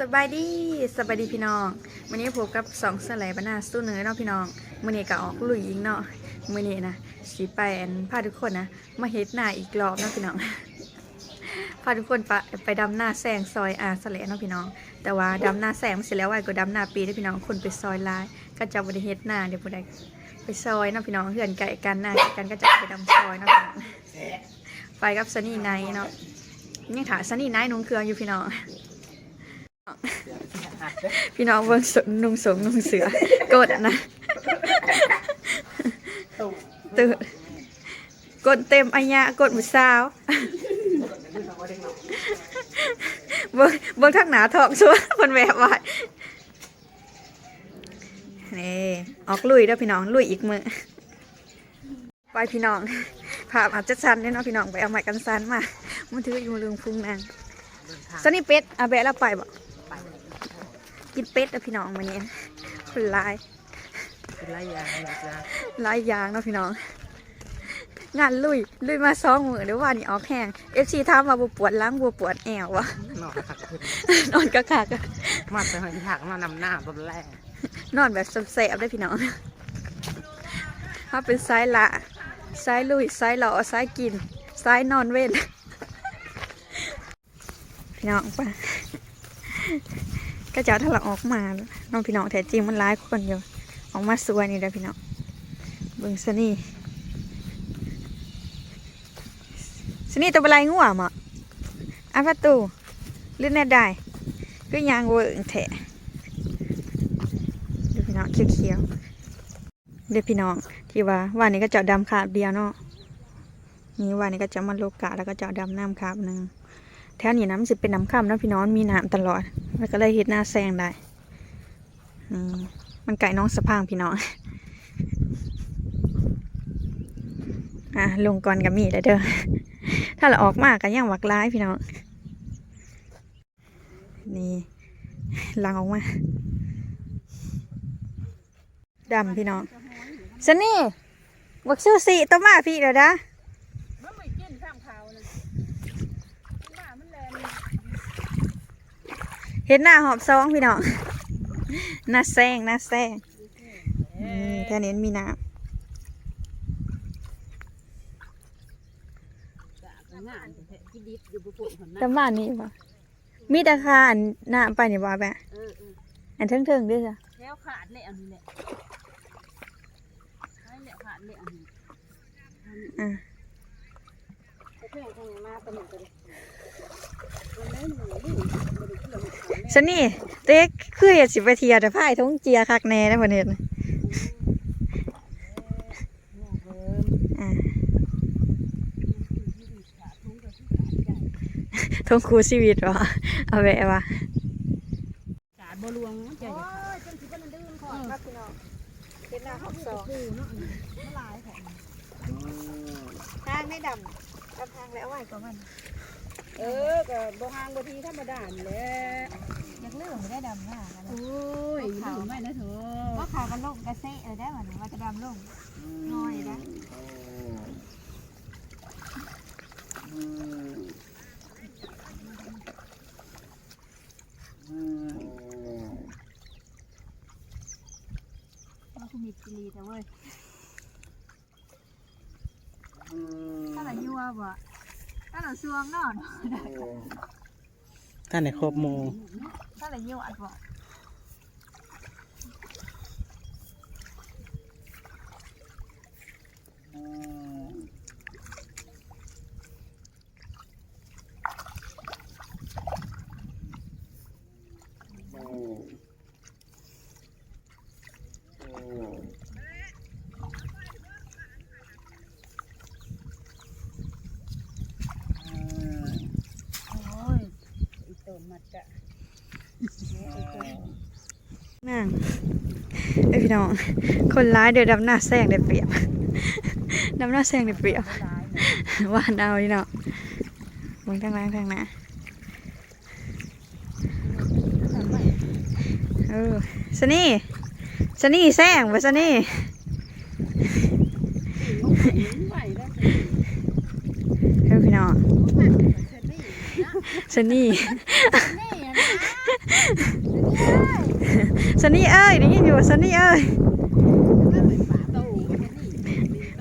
สบายดีสบายดีพี่น้องวันนี้พบกับสองสไลด์บรรณาสู้เนื้อเนาะพี่น้องมื่อนี้ก็ออกลุยอีกเนาะมื่อนี้นะสีไปอันพาทุกคนนะมาเฮ็ดหน้าอีกรอบเนาะพี่น้องพาทุกคนไปไปดำหน้าแซงซอยอาสแลเนาะพี่น้อง แต่ว่าดำหน้าแซงเสร็จแล้วไว้ก็ดำหน้าปีได้อพี่น้องคนไปซอยลายก็จะบริเฮ็ดหน้าเดี๋ยวบ่ได้ไปซอยเนาะพี่น้องเพื่อนไก่กันหน้าก่กันก็จะไปดำซอยเนาะพี่น้องไปกับซันนี่ไนเนาะยังถามซันนี่ไนนุ่งเครื่องอยู่พี่น้อง พี่น้องเบิ่งสนุ่งสงนุ่งเสือกดนะตื่นกดเต็มอัญญะกดหมุสาวเบิ่งเบิ่งทางหนาทองชัวคนแบบไว้นี่ออกลุยเด้อพี่น้องลุยอีกมือไปพี่น้องภาพอาจจะชันเด้อเนาะพี่น้องไปเอาไม้กันซันมามันถืออยู่เรื่องพุงนางสนี่เป็ดอาแบะแล้วไปบ่กิ นเป็ดนะพี่น้องวันนี้คนหลายเป็นไรอย่างนะจ๊ะหลายอย่างเนาะพี่น้อง งานลุยลุยมาสองมือเดี๋ยวว่านี่ออกแห้งเอฟซีถามว่าบัปวดหล้างบัปวดแอววะนอนขัดขึ้นนอนกะคักอะมาแต่หันถักมานำหน้าต้นแรกนอนแบบแสบๆได้อพี่น้องถ้าเป็นซ้ายละซ้ายลุยซ้ายหล่อซ้ายกินซ้ายนอนเว้นพี่น้องปะ ก็จะถ้าเราออกมาน้องพี่น้องแท้จริงมันร้ายคนอยู่ออกมาสวยนี่เด้อพี่น้องเบิ่งซะนี่สนี่ตัวเป็นไรงัวมออาประตูลื่นแน่ได้ก็ยางเวิร์งแทะเดี๋ยวพี่น้องเขียวๆเดี๋ยวพี่น้องที่ว่าวันนี้ก็เจาะดำขาบเดียวเนาะนี่วันนี้ก็จะมาโลกะแล้วก็เจาะดำน้ำขาบหนึ่ง แถวนี้น้ำสิเป็นน้ำค่ำเนะพี่น้องมีน้ำตลอด แล้วก็เลยเฮ็ดหน้าแซงได้นี่มันไก่น้องสะพางพี่น้องอะลงก่อนกับมีแล้วเด้อถ้าเราออกมากก็ยังหวักร้ายพี่น้องนี่ลังออกมาดำพี่น้องสนี่บักซูสีต้มมาพี่เดี๋ยวนะ เห็นหน้าหอบซองพี่น้องหน้าแซงหน้าแซงนี่แท่นี้มีน้ำงานกินดิบอยู่บุปุ่นคนแต่บ้านนี้ปะมีแต่คาอันหน้าไปนี่บ่แบะเออเอออันเทิงๆด้วยจ้ะแล้วขาดเลยอันนี้แหละใช่แหละขาดเลยอันนี้อะ สนี่เต๊กคือเห็ดสิไปเทียแต่พายทงเจียคักแน่นะเพิ่นเห็นอะทงคูชีวิตวะเอาแวะวะขาดบ่ลวงใจจะขาดจนสิเป็นดื้อของครับพี่น้องเห็นหน้าหอบสองปูเนาะมันลายของทางไม่ดำดำทางแล้วไหวกว่ามัน เออก็บ่ห่างบ่ทีธรรมดาแหละอยากเลื่อนไม่ได้ดำหน้ากันโอ้ยอยู่ไม่นะเถอะก็ขากันลงกระเซะเออได้เหมือนว่าจะดำลงน้อยนะเราคือมีกิรีแต่เว้ยถ้าเรายั่วบ่ ถ้าเราซวงนอนท่านไหนครบโมถ้าเรายั่วอัดบ่โอ้ยอีโตมัดกะ นั่งเอ้ยพี่น้อง คนร้ายเดี๋ยวดำหน้าแซงได้เปรียบดำหน้าแซงได้เปรียบว่าดาพี่น้องมึงทางล่างทางหน้าเออสนี่สนี่แซงไปสนี่เฮ้ยพี่น้องเสนี่สนี่ ซันนี่เอ้ยได้ยินอยู่ซันนี่เอ้ยโต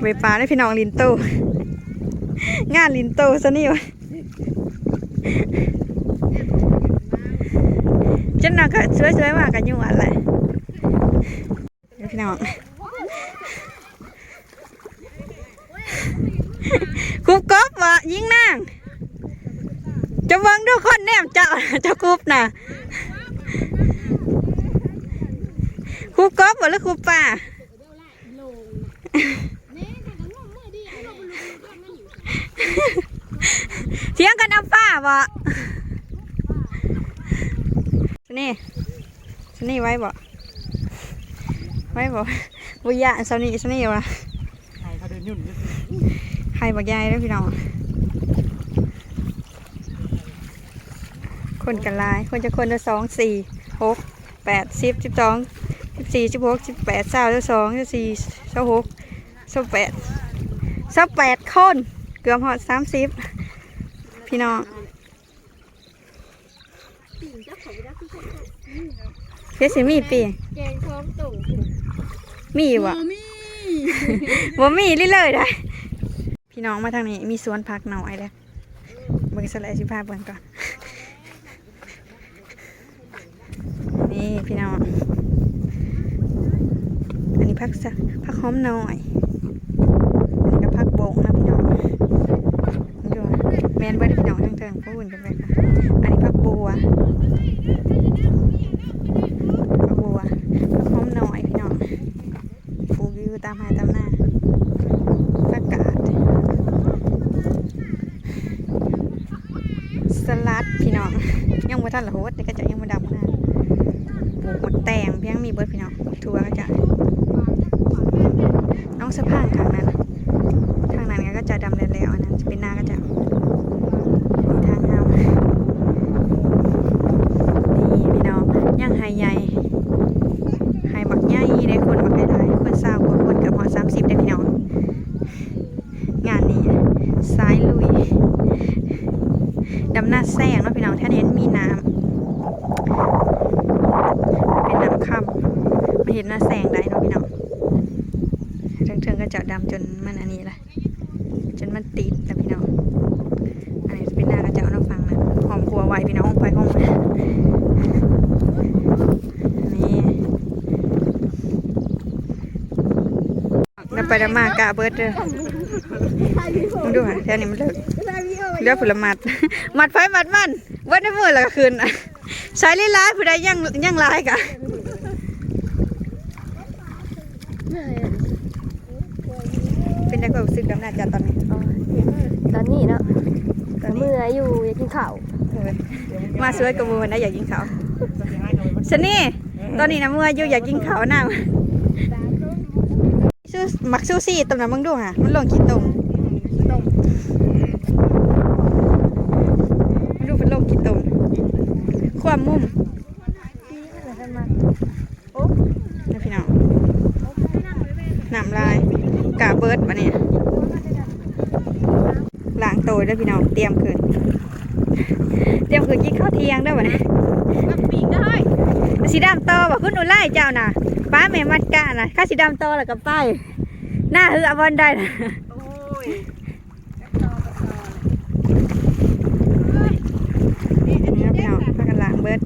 เวปาได้พี่น้องลินโตงานลินโตซันนี่วะจนน่ะก็สวยๆมากกันอยู่อะไรพี่น้องคุบกบวะยิงนางจะเบิ่งดูคน แนมเจ้าเจ้าคุบน่ะคุบกบวะหรือคุบป่าเถียงกันเอาป้าวะสนี่สนี่ไว้บ่ไว้บ่บุญยะสนี่สนี่วะใครเขาเดินยุ่นอยู่ใครบักยายเด้อพี่น้อง คนกันหลาย คนจะคนละสองสี่หกแปดสิบสิบสองสิบสี่สิบหกสิบแปดเศร้าสองสิบสี่สิบหกสิบแปดสิบแปดคนเกือบหอดสามสิบพี่น้องปิ่งเจ้าของรักที่สุดเพชรสิมีปีแกงท้องโตมีอยู่วะมีบ่มีเรื่อยๆได้ พี่น้องมาทางนี้มีสวนผักหน่อยเลยเบิ่งสไลด์สิพาเบิ่งก่อน นี่พี่น้อง อันนี้ผักสะผักหอมหน่อย อันนี้ก็ผักบงนะพี่น้องดูแมนเบิร์ดพี่น้องทั้งเทิงพูดกันไปค่ะ อันนี้ผักบัวผักบัวผักหอมหน่อยพี่น้องปลูกอยู่ตามหาตามหน้าประกาศสลัดพี่น้องยังบ่ทันละโหดแต่ก็จะยังบ่ดำนะปลูกหมดแตงเพี ยงมีเบิร์ดพี่น้องทัวร์ก็จะน้องสะพานทางนั้นทางนั้นก็จะดำแล้วๆอันนั้นจะเป็นหน้าก็จะทางเฮานี่พี่น้องยังไฮใหญ่ให้บักใหญ่ได้คนบักได้หลายคนสาวกว่าคนกับหอสามสิบได้พี่น้อง งานนี้สายลุยดำหน้าแซงเนาะพี่น้องท่านี้มีน้ำเป็นน้ำค่ำมา เห็นหน้าแซงได้เนาะพี่น้องเทิงๆก็จะดำจนมันอันนี้ละจนมันติดนะพี่น้องอันนี้จะเป็นหน้ากระเจ้าเนาะฟังนะหอมขัวไว้พี่น้องไฟห้องมานี่แล้วไปดมากะเบิดเด้อมึงดูหะแถวนี้มันเลิกเลือกผลมัดมัดไฟมัดมันเบิดในมือแล้วก็คืนน่ะใช้ลีลายผู้ใดยังยังลายกะเป็น ได้ความรู้สึกดำหน้าจัดตอนนี้ตอนนี้เนาะตอนนี้เมื่ออยู่อยากกินข้าวโอ้ยมาสวยกับมูนะอยากกินข้าวชะนี่ตอนนี้นะเมื่ออยู่อยากกินข้าวน้ำซูมักซูซี่ตำน้ำมึงดูค่ะมันลงกี่ตมมันดูเป็นลงกี่ตมความมุมนะพี่น้องน้ำลายกา เบิร์ดปะเนี่ยล้างโตวด้วยพี่น้องเตรียมคืนเตรียมคืนกินข้าวเที่ยงด้วยปะเนี่ยกับปีกได้สีดำโตบอกคุณหนูไล่เจ้าน่ะป้าแม่มัดกาน่ะข้าสีดำโตแล้วกับป้ายหน้าฮืออบอลได้น่ะโอ้ยอันนี้นะพี่น้องพากันล้างเบิด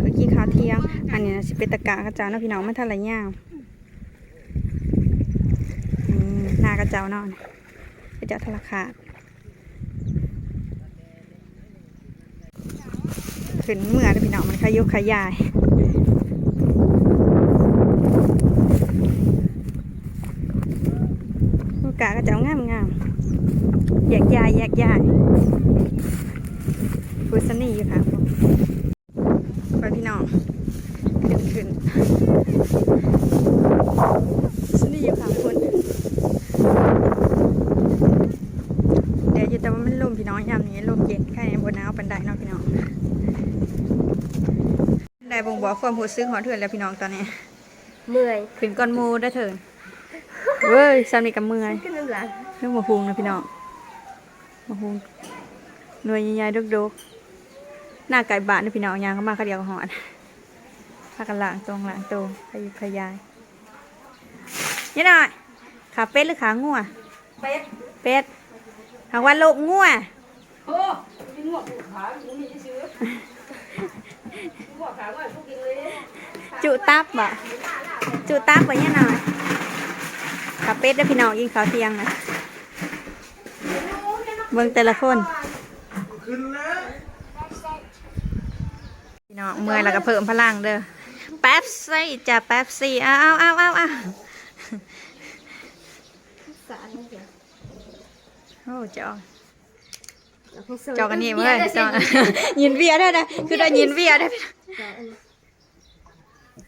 เมื่อกี้ข้าวเที่ยง อันนี้นะสิเป็นตะกะกระเจ้าเนาะพี่น้องมันเท่าไหร่ย่างอืมหน้ากระเจ้าเนาะกระเจ้าทะลขาดขึ้นเมื่อดพี่น้องมันขยุกขยายกกาก็จะเอางามงามแยกยายแยกยายฟูสนี่อยู่ค่ะไปพี่น้องขึ้นขึ้นสนี่อยู่ค่ะคุณเดี๋ยวอยู่แต่ว่ามันลมพี่ น้องยามนี้ลมเย็นแค่ไหนบนหนาวปันไดเนาะพี่น้องได้บ่งบอกความหูซึ้งของเถื่อนแล้วพี่น้องตอนนี้ เมื่อยขึ้นก้อนหมูได้เถินเว้ยซ้ำนี่กับเมื่อยขึ้นน้ำหลังเรื่องมาหุงนะพี่น้องมาหุงหน่วยใหญ่ๆดกหน้าไก่บ้านนี่พี่น้องยางเข้ามาเขาเดียวก็หอนพากันล้างตรงล้างตรงขยุบขยายนี่หน่อยขาเป็ดหรือขางัวเป็ดเป็ดหางวันลูกงัว โอ้ยงวกขาหมูมีซื้อหัวขาว่าพวกกินเลยจุตับบ่จุตับบ่เนี่ยหน่อยขาเป็ดเด้พี่น้องกินข้าเทียงนะเบิ่งแต่ละคนพี่น้องเมื่อยแล้วก็เพิ่มพลังเด้อแป๊บซี่จ้ะแป๊บซี่เอาเอาเอาเอาเอาโอ้จอ จอกันนี่เว้ยจอยินเบียร์ได้นะคือได้ยินเบียร์ได้พี่น้อง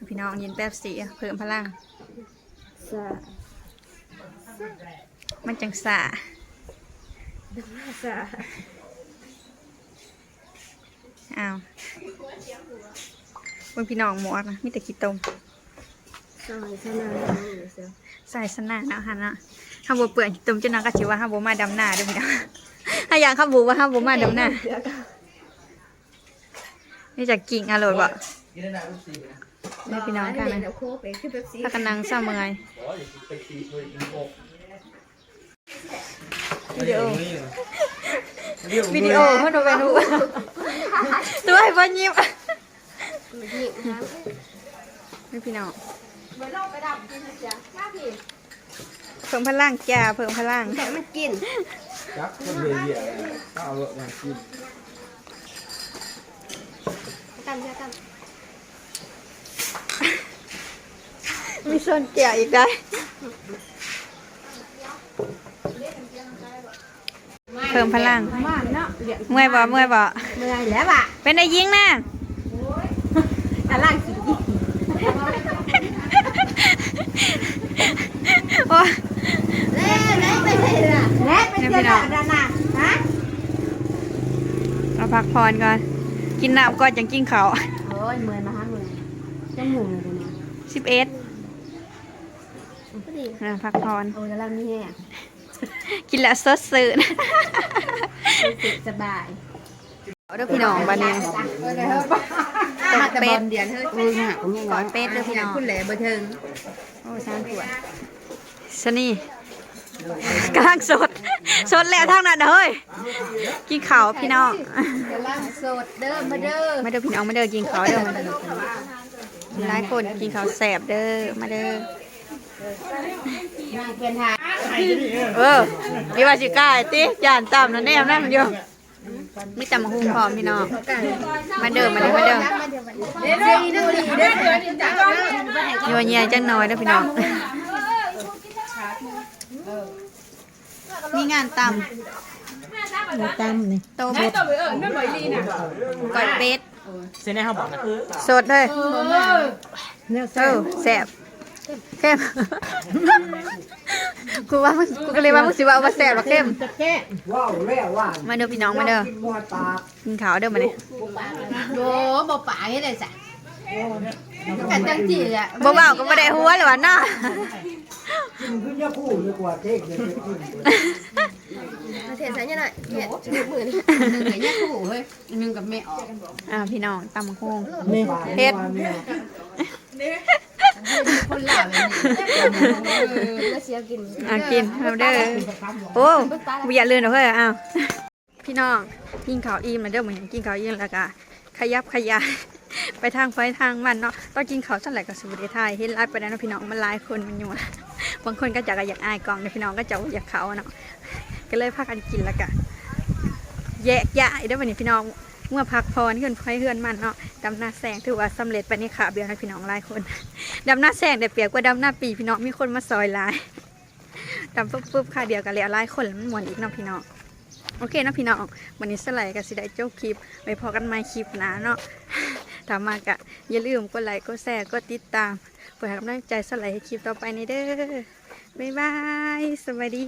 พี่น้องยินแป๊บซี่เพิ่มพลังสามันจังสะสาอ้าวเบิ่งพี่น้องหมวกนะมีแต่ขี้ตมสายสนานเสียใส่สนาเนาะฮะเนาะห้ามบัวเปื่อนขี้ตมจนน้องก็ชิว่าห้ามบัวมาดำหน้าเด้วยพี่น้อง ถ้าอยากข้ามบัวว่าห้ามบัวมาดำหน้านี่จากกิ่งอร่อยบ่นี่พี่น้องค่ะนะเดี๋ยวโคไปคือแบบสีถ้ากันนังเศร้าเมื่อยวิดีโอวิดีโอเขาดูไปดูตัวให้พ่อยิ้มนี่พี่น้องไปลงไปดำกินจ้ะมาพี่เพิ่มพลังจ้าเพิ่มพลังแต่มันกิน จักคนเลยเหี้ยก็เอาละมากินตำจ้ะตมีส่วนเกี่ยวอีกได้เพิ่มพลังำมาเนาะเดี๋ยวเมื่อยบ่เมื่อยบ่เมื่อยแล้วอะเป็นได้ยิงนะกำลังกินโอ้ ยเล่เล่ไปเลยล่ะเล่ไปเจอละด้านหน้าฮะเราพักผ่อนก่อน กินน้ำก่อนจังกินเขาวโอ้ยเมื่อยมาฮะเมื่อยจะหมุนเลยเนี่ยสิบเอ็ดพอดีนะพักผ่อนโอ้ยแล้วนี่แห้กินแล้วสดสื่นสบายเอาเด้อพี่น้องบ้านนี้ตกเป็ดเดียนเฮ้ยอือฮะก่อนเป็ดเด้อพี่น้องคุณแหล่บ่ถึงโอ้สามขวดสนี่ กำลังสด สดแล้วทางนั้นเด้อเฮ้ยกินข้าวพี่น้องกำลังสดเด้อมาเด้อมาเด้อพี่น้องมาเด้อกินข้าวเด้อมาเด้อหลายคนกินข้าวแสบเด้อมาเด้อนางเป็นหาเออมีว่าสิกล้าติย่านต่ำนั่นแนมนั่นอยู่มีแต่มาหุงพร้อมพี่น้องมาเด้อมาเด้อมาเด้อเด้อเด้อเด้อเด้อจังเด้อโยนเยียจังน้อยเด้อพี่น้อง มีงานตำตามนี่โตเป็ดก้อยเป็ดเซนในห้องบอกนะสดเลยเนี่ยเออแสบเข้มกูว่ามึงกูก็เลยว่ามึงสิว่าเอามาแสบหรอเข้มจะแก้ว้าวแล้วว่ามาเด้อพี่น้องมาเด้อกินมัวตากกินข้าวเด้อมาเนี่ยโอ้บ่ป่าให้ได้จ้ะ กันจังจีแหละบ่เบาก็บ่ได้หัวเลยว่ะเนาะกินขึ้นยาคู่ดีกว่าเจ๊กเลยกินมาเทใส่ยังไงเนี่ยมือนี่หนึ่งกับแยกคู่เฮ้ยหนึ่งกับแม่ออกอ่าพี่น้องตำบักหุ่งนี่เฮ็ดคนหล่าแบบนี้ก็เสียกินอะกินเอาเด้อโอ้บ่อย่าลืมเด้อเฮ้ยอ้าวพี่น้องกินข้าวอิ่มแล้วเด้อเหมือนกินข้าวอิ่มแล้วก็ขยับขยาย ไปทางไฟทางมันเนาะต้องกินเขาสั่นแหละก็สวัสดีทยเห็นไลฟ์ไปแล้วนะพี่น้องมันหลายคนมันอยู่บางคนก็จะก็อยากอายกองเด้อพี่น้องก็จะอยากเขาเนาะก็เลยพากันกินแล้วก็แยกย้ายเด้วันนี้พี่น้องเมื่อพักพรเฮือนไฟเฮือนมันเนาะดำหน้าแสงถือว่าสำเร็จไปในขาเบียวนะพี่น้องหลายคนดำหน้าแสงแต่เปียบกว่าดำหน้าปีพี่น้องมีคนมาซอยหลายดำปุ๊บปุ๊บค่ะเดียวกันแล้วหลายคนมันมวนอีกเนาะพี่น้องโอเคนะพี่น้องวันนี้สไลด์กับสิได้จบคลิปไว้พอกันใหม่คลิปหนะเนาะ ถามมากะอย่าลืมกดไลค์กดแชร์กดติดตามเพื่อให้กำลังใจสไลด์ให้คลิปต่อไปในเด้อบ๊ายบาย สวัสดี